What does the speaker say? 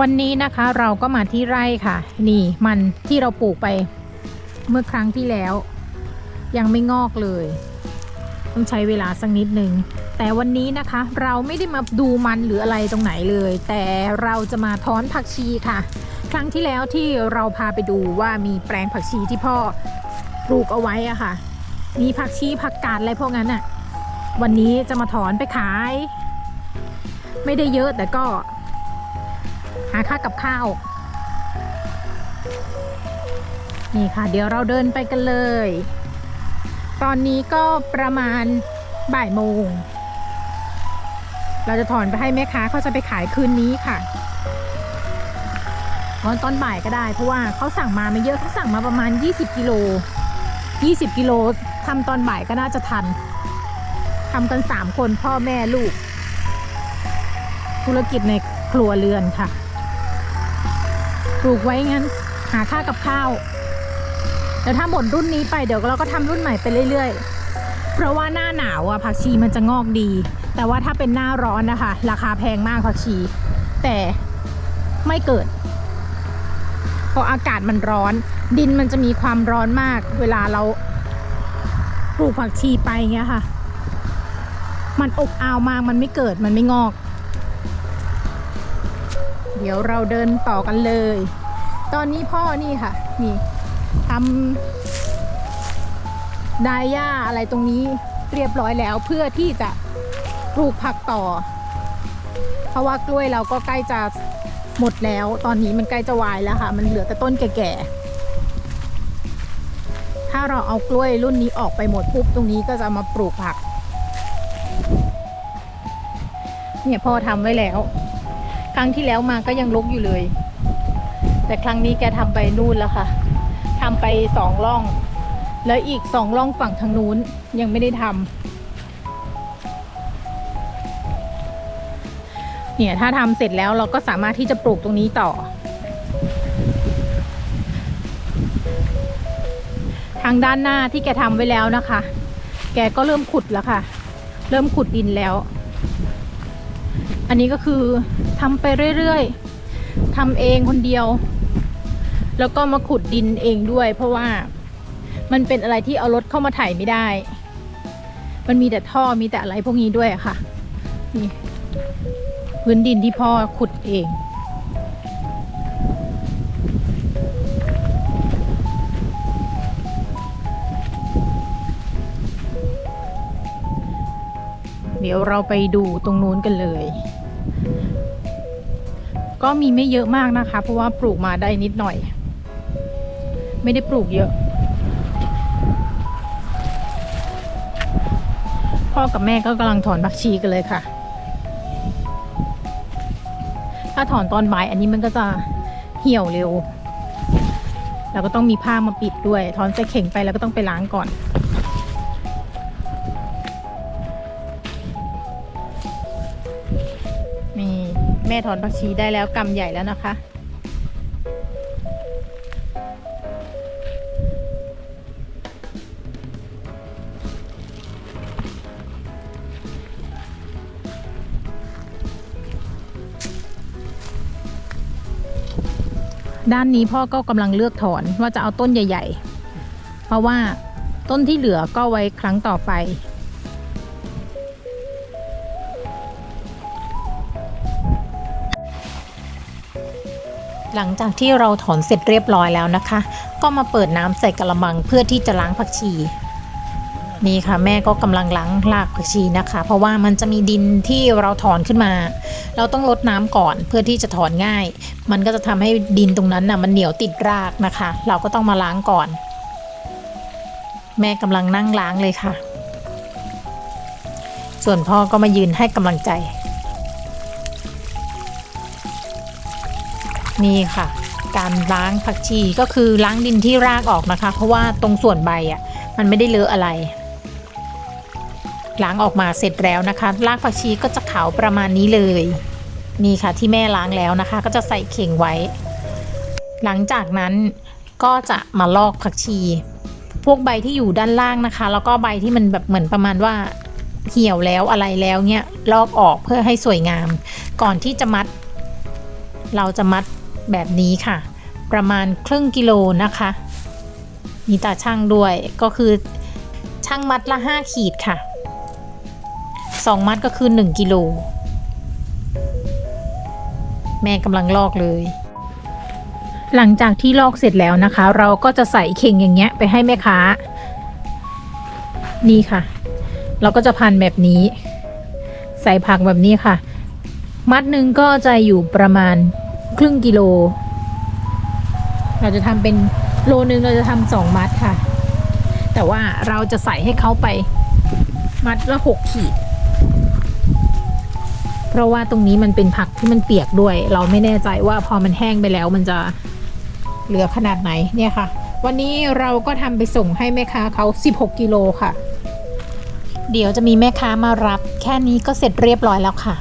วันนี้นะคะเราก็มาที่ไร่ค่ะ นี่มันที่เราปลูกไปเมื่อครั้งที่แล้ว ยังไม่งอกเลย ต้องใช้เวลาสักนิดหนึ่งแต่วันนี้นะคะเราไม่ได้มาดูมันหรืออะไรตรงไหนเลย แต่เราจะมาถอนผักชีค่ะ ครั้งที่แล้วที่เราพาไปดูว่ามีแปลงผักชีที่พ่อปลูกเอาไว้อะค่ะ มีผักชีผักกาดอะไรพวกนั้นอะวันนี้จะมาถอนไปขาย ไม่ได้เยอะแต่ก็าค่ากับข้าว นี่ค่ะ เดี๋ยวเราเดินไปกันเลย ตอนนี้ก็ประมาณบ่ายโมง เราจะถอนไปให้แม่ค้าเขาจะไปขายคืนนี้ค่ะตอนตอนบ่ายก็ได้ เพราะว่าเขาสั่งมาไม่เยอะเขาสั่งมาประมาณ 20 กิโล 20 กิโลทำตอนบ่ายก็น่าจะทันทำกัน 3 คนพ่อแม่ลูก ธุรกิจในครัวเรือนค่ะ ปลูกไว้งั้น หาค่ากับข้าวแต่ถ้าหมดรุ่นนี้ไปเดี๋ยวเราก็ทำรุ่นใหม่ไปเรื่อยๆ เพราะว่าหน้าหนาวอะผักชีมันจะงอกดี แต่ว่าถ้าเป็นหน้าร้อนนะคะ ราคาแพงมากผักชี แต่ไม่เกิดเพราะอากาศมันร้อน ดินมันจะมีความร้อนมาก เวลาเราปลูกผักชีไปเงี้ยค่ะ มันอบอ้าวมากมันไม่เกิดมันไม่งอก เดี๋ยวเราเดินต่อกันเลย ตอนนี้พ่อนี่ค่ะ นี่ทำไดาย่าอะไรตรงนี้เรียบร้อยแล้วเพื่อที่จะปลูกผักต่อ เพราะว่ากล้วยเราก็ใกล้จะหมดแล้ว ตอนนี้มันใกล้จะวายแล้วค่ะ มันเหลือแต่ต้นแก่ๆ ถ้าเราเอากล้วยรุ่นนี้ออกไปหมดปุ๊บตรงนี้ก็จะมาปลูกผัก เนี่ยพ่อทำไว้แล้ว ครั้งที่แล้วมาก็ยังลกอยู่เลย แต่ครั้งนี้แกทำไปนู่นแล้วค่ะทำไปสองร่อง แล้วอีกสองร่องฝั่งทางนู้นยังไม่ได้ทำเนี่ยถ้าทำเสร็จแล้วเราก็สามารถที่จะปลูกตรงนี้ต่อ ทางด้านหน้าที่แกทำไว้แล้วนะคะ แกก็เริ่มขุดแล้วค่ะ เริ่มขุดดินแล้ว อันนี้ก็คือทำไปเรื่อยๆทำเองคนเดียว แล้วก็มาขุดดินเองด้วย เพราะว่ามันเป็นอะไรที่เอารถเข้ามาไถไม่ได้ มันมีแต่ท่อมีแต่อะไรพวกนี้ด้วยค่ะ นี่พื้นดินที่พ่อขุดเองเดี๋ยวเราไปดูตรงนู้นกันเลย ก็มีไม่เยอะมากนะคะ เพราะว่าปลูกมาได้นิดหน่อย ไม่ได้ปลูกเยอะ พ่อกับแม่ก็กำลังถอนผักชีกันเลยค่ะ ถ้าถอนตอนบ่ายอันนี้มันก็จะเหี่ยวเร็ว แล้วก็ต้องมีผ้ามาปิดด้วย ถอนใส่เข่งไปแล้วก็ต้องไปล้างก่อน แม่ถอนผักชีได้แล้วกำใหญ่แล้วนะคะ ด้านนี้พ่อก็กำลังเลือกถอนว่าจะเอาต้นใหญ่ ๆ เพราะว่าต้นที่เหลือก็ไว้ครั้งต่อไป หลังจากที่เราถอนเสร็จเรียบร้อยแล้วนะคะ ก็มาเปิดน้ำใส่กระมังเพื่อที่จะล้างผักชี นี่ค่ะแม่ก็กำลังล้างรากผักชีนะคะ เพราะว่ามันจะมีดินที่เราถอนขึ้นมา เราต้องลดน้ำก่อนเพื่อที่จะถอนง่าย มันก็จะทำให้ดินตรงนั้นน่ะมันเหนียวติดรากนะคะ เราก็ต้องมาล้างก่อน แม่กำลังนั่งล้างเลยค่ะ ส่วนพ่อก็มายืนให้กำลังใจ นี่ค่ะ การล้างผักชีก็คือล้างดินที่รากออกนะคะ เพราะว่าตรงส่วนใบอะมันไม่ได้เลอะอะไร ล้างออกมาเสร็จแล้วนะคะ รากผักชีก็จะขาวประมาณนี้เลย นี่ค่ะที่แม่ล้างแล้วนะคะ ก็จะใส่เข่งไว้ หลังจากนั้นก็จะมาลอกผักชี พวกใบที่อยู่ด้านล่างนะคะ แล้วก็ใบที่มันแบบเหมือนประมาณว่าเหี่ยวแล้วอะไรแล้วเนี่ยลอกออกเพื่อให้สวยงาม ก่อนที่จะมัด เราจะมัด แบบนี้ค่ะ ประมาณครึ่งกิโลนะคะ มีตาช่างด้วยก็คือช่างมัดละ 5 ขีดค่ะ 2 มัดก็คือ 1กิโลแม่กำลังลอกเลย หลังจากที่ลอกเสร็จแล้วนะคะ เราก็จะใส่เข่งอย่างเงี้ยไปให้แม่ค้า นี่ค่ะ เราก็จะพันแบบนี้ ใส่ผักแบบนี้ค่ะ มัดหนึ่งก็จะอยู่ประมาณ ครึ่งกิโล เราจะทำเป็นโลนึงเราจะทำสองมัดค่ะ แต่ว่าเราจะใส่ให้เขาไปมัดละหกขีด เพราะว่าตรงนี้มันเป็นผักที่มันเปียกด้วย เราไม่แน่ใจว่าพอมันแห้งไปแล้วมันจะเหลือขนาดไหนเนี่ยค่ะ วันนี้เราก็ทำไปส่งให้แม่ค้าเขา 16 กิโลค่ะ เดี๋ยวจะมีแม่ค้ามารับ แค่นี้ก็เสร็จเรียบร้อยแล้วค่ะ